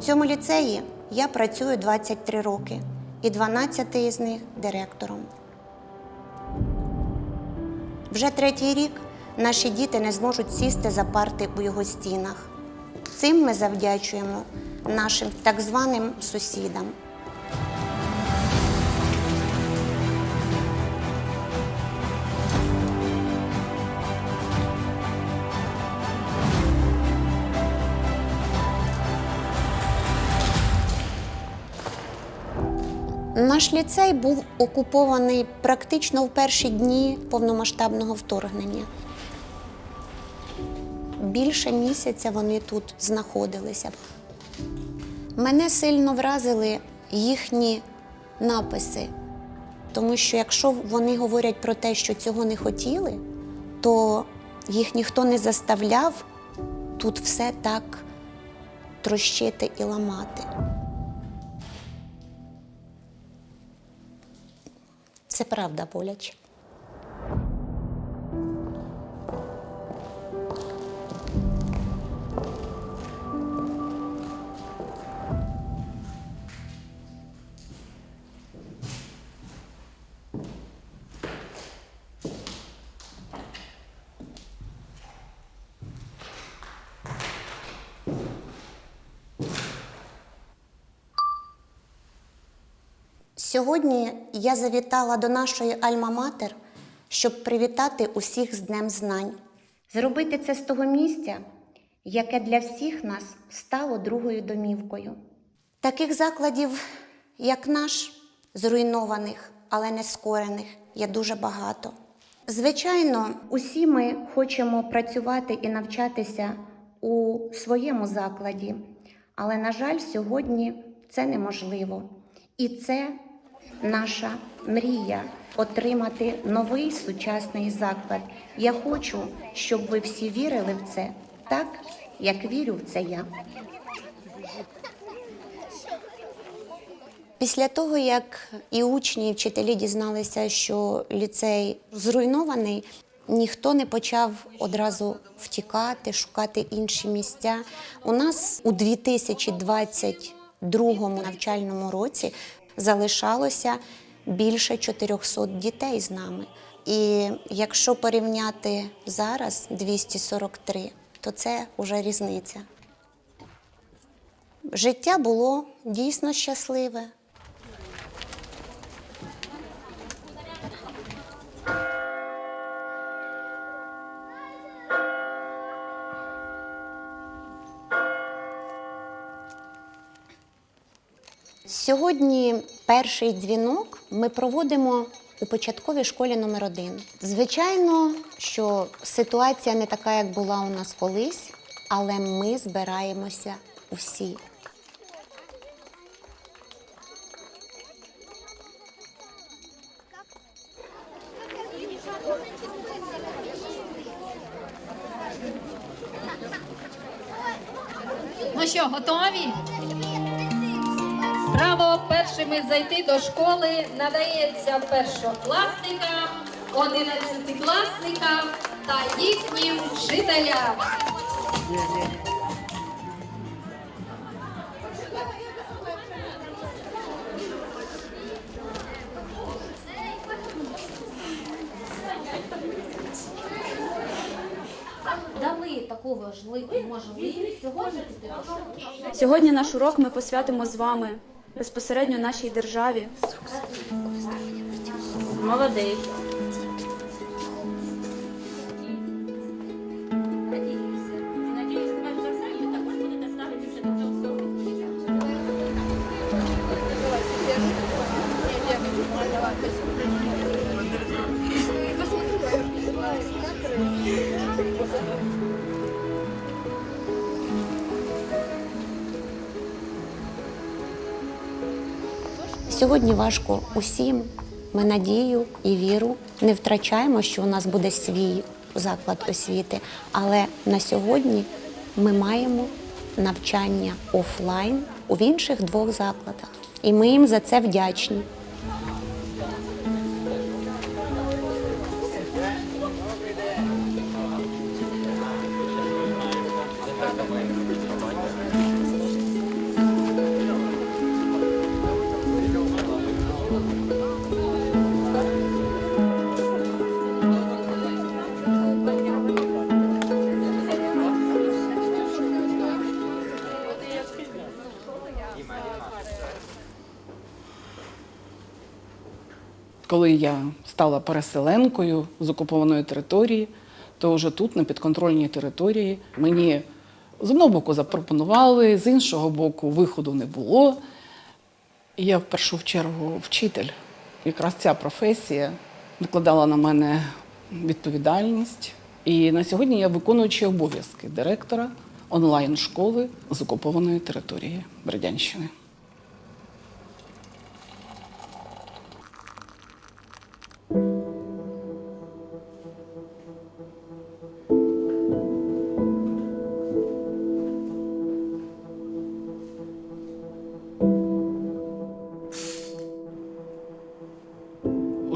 Цьому ліцеї я працюю 23 роки, і 12 із них директором. Вже третій рік наші діти не зможуть сісти за парти у його стінах. Цим ми завдячуємо нашим так званим сусідам. Наш ліцей був окупований практично в перші дні повномасштабного вторгнення. Більше місяця вони тут знаходилися. Мене сильно вразили їхні написи, тому що якщо вони говорять про те, що цього не хотіли, то їх ніхто не заставляв тут все так трощити і ламати. Це правда боляче. Сьогодні я завітала до нашої Альма-Матер, щоб привітати усіх з Днем Знань. Зробити це з того місця, яке для всіх нас стало другою домівкою. Таких закладів, як наш, зруйнованих, але не скорених, є дуже багато. Звичайно, усі ми хочемо працювати і навчатися у своєму закладі, але, на жаль, сьогодні це неможливо. І це наша мрія отримати новий сучасний заклад. Я хочу, щоб ви всі вірили в це так, як вірю в це я. Після того, як і учні, і вчителі дізналися, що ліцей зруйнований, ніхто не почав одразу втікати, шукати інші місця. У нас у 2022 навчальному році залишалося більше 400 дітей з нами. І якщо порівняти зараз 243, то це вже різниця. Життя було дійсно щасливе. Сьогодні перший дзвінок ми проводимо у початковій школі номер 1 Звичайно, що ситуація не така, як була у нас колись, але ми збираємося усі. Ну що, готові? Право першими зайти до школи надається першокласникам, одинадцятикласникам та їхнім вчителям. дали таку важливу можливість сьогодні. Сьогодні наш урок ми посвятимо з вами безпосередньо нашій державі. Молодець. Сьогодні важко усім. Ми надію і віру не втрачаємо, що у нас буде свій заклад освіти. Але на сьогодні ми маємо навчання офлайн у інших двох закладах. І ми їм за це вдячні. Коли я стала переселенкою з окупованої території, то вже тут, на підконтрольній території, мені з одного боку запропонували, з іншого боку, виходу не було. Я в першу чергу вчитель. Якраз ця професія накладала на мене відповідальність. І на сьогодні я виконуючий обов'язки директора онлайн-школи з окупованої території Бердянщини.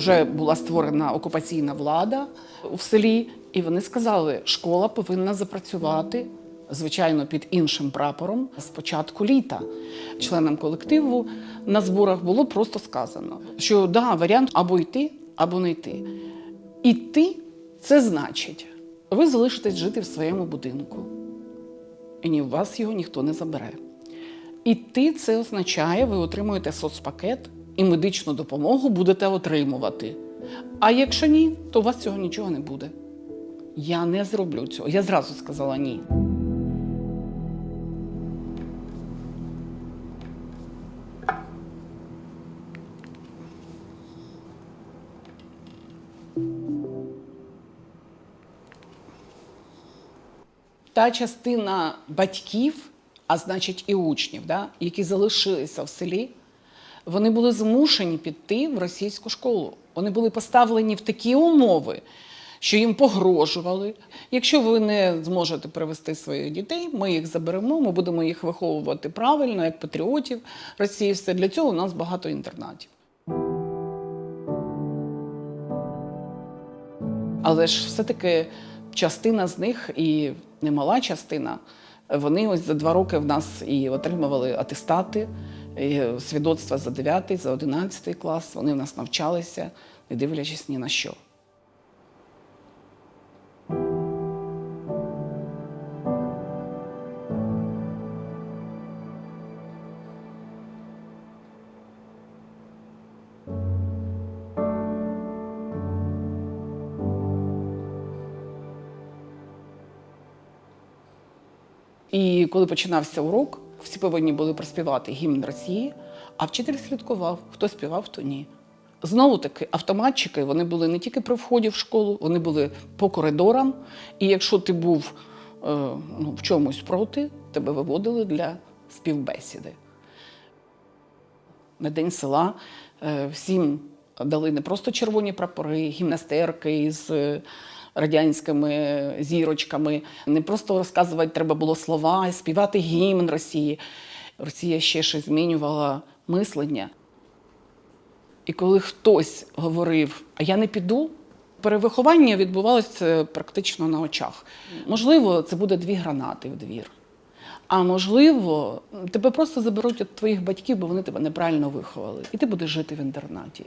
Вже була створена окупаційна влада в селі, і вони сказали, школа повинна запрацювати, звичайно, під іншим прапором з початку літа. Членам колективу на зборах було просто сказано, що да, варіант або йти, або не йти. Іти це значить, ви залишитесь жити в своєму будинку, і ні в вас його ніхто не забере. Іти це означає, ви отримуєте соцпакет і медичну допомогу будете отримувати. А якщо ні, то у вас цього нічого не буде. Я не зроблю цього. Я зразу сказала ні. та частина батьків, а значить і учнів, да, які залишилися в селі, вони були змушені піти в російську школу. Вони були поставлені в такі умови, що їм погрожували. Якщо ви не зможете привести своїх дітей, ми їх заберемо, ми будемо їх виховувати правильно, як патріотів Росії. Все для цього у нас багато інтернатів. Але ж все-таки частина з них і немала частина. Вони ось за два роки в нас і отримували атестати, свідоцтва за 9, за 11 клас. Вони в нас навчалися, не дивлячись ні на що. І коли починався урок, всі повинні були проспівати гімн Росії, а вчитель слідкував, хто співав, хто ні. Знову таки, автоматчики вони були не тільки при вході в школу, вони були по коридорам. І якщо ти був е, ну, в чомусь проти, тебе виводили для співбесіди. На День села е, всім дали не просто червоні прапори, гімнастерки з радянськими зірочками. Не просто розказувати треба було слова, співати гімн Росії. Росія ще щось змінювала мислення. І коли хтось говорив, а я не піду, перевиховання відбувалося практично на очах. Можливо, це буде дві гранати в двір. А можливо, тебе просто заберуть від твоїх батьків, бо вони тебе неправильно виховали. І ти будеш жити в інтернаті.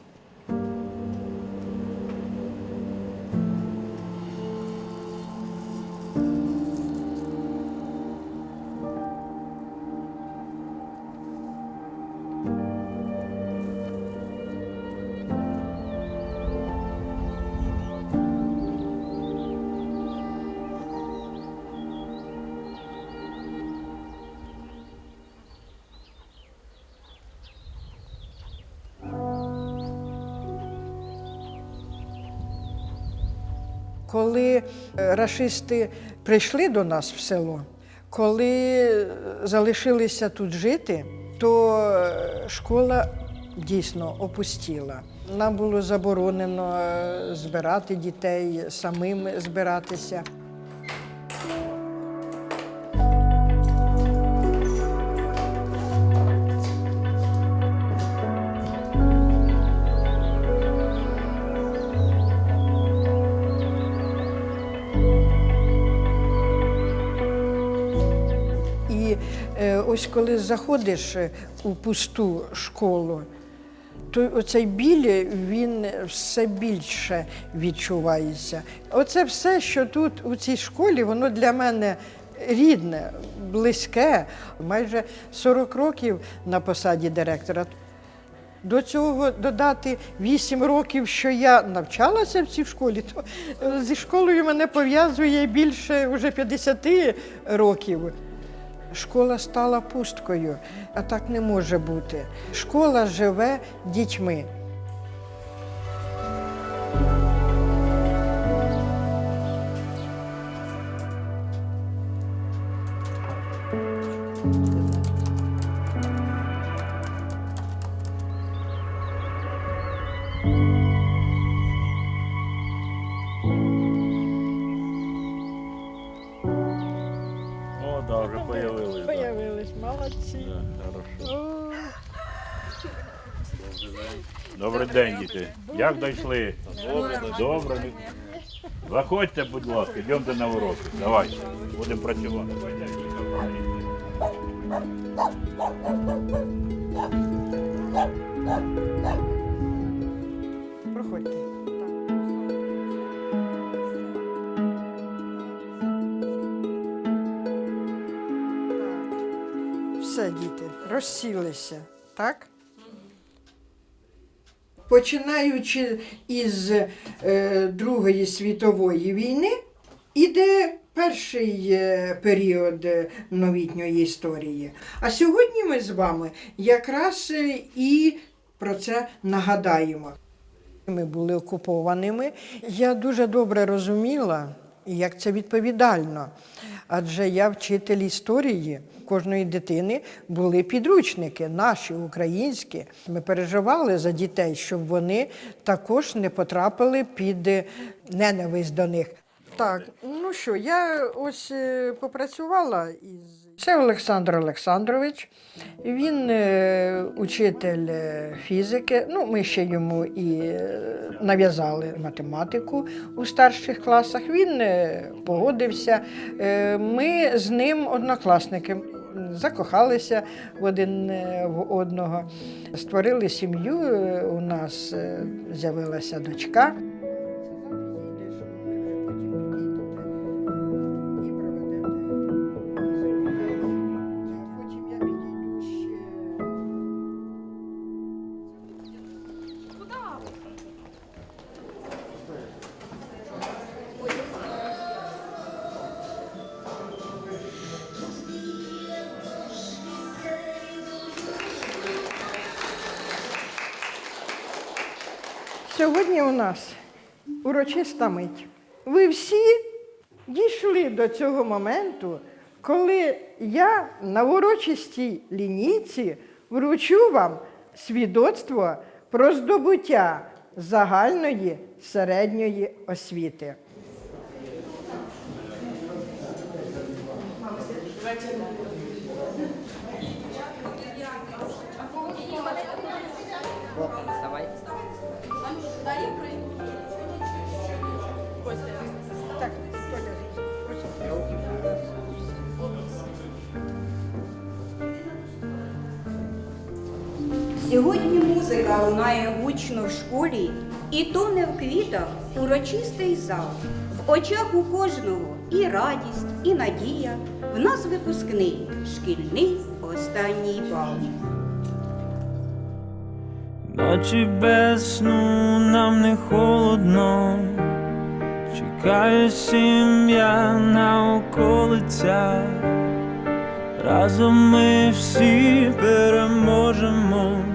Коли е, рашисти прийшли до нас в село, коли е, залишилися тут жити, то е, школа дійсно опустіла. Нам було заборонено збирати дітей, самим збиратися. Ось коли заходиш е, у пусту школу, то оцей біль він все більше відчувається. Оце все, що тут у цій школі, воно для мене рідне, близьке. Майже 40 років на посаді директора. до цього додати 8 років, що я навчалася в цій школі, то зі школою мене пов'язує більше вже 50 років. Школа стала пусткою, а так не може бути. Школа живе дітьми. Да, вже появились. да. Появились, молодці. Да, хорошо. Добрий день, діти. Як дійшли? Добре. Добре. Заходьте, будь ласка, йдемте на уроки. Давайте, будемо працювати. Проходьте. Все, діти, розсілися, так? Починаючи із е, Другої світової війни, іде перший е, період е, новітньої історії. А сьогодні ми з вами якраз е, і про це нагадаємо. Ми були окупованими. Я дуже добре розуміла, як це відповідально. Адже я вчитель історії кожної дитини були підручники, наші українські. Ми переживали за дітей, щоб вони також не потрапили під е, ненависть до них. Так, ну що, я ось е, попрацювала із. Це Олександр Олександрович. Він е, учитель е, фізики. Ну, ми ще йому і е, нав'язали математику у старших класах. Він погодився. Ми з ним однокласники. Закохалися в один в одного, створили сім'ю. У нас з'явилася дочка. Сьогодні у нас урочиста мить. Ви всі дійшли до цього моменту, коли я на урочистій лінійці вручу вам свідоцтво про здобуття загальної середньої освіти. Так, Сьогодні музика лунає гучно в школі, і тоне в квітах урочистий зал. В очах у кожного і радість, і надія. В нас випускний, шкільний останній бал. Ночі без сну нам не холодно, чекає сім'я на околицях. Разом ми всі переможемо,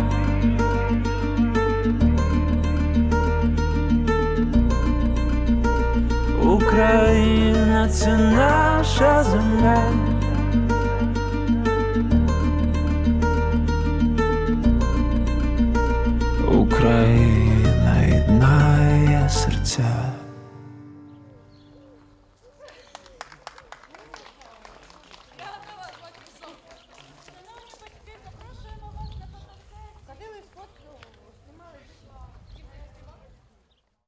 Україна це наша земля. Україна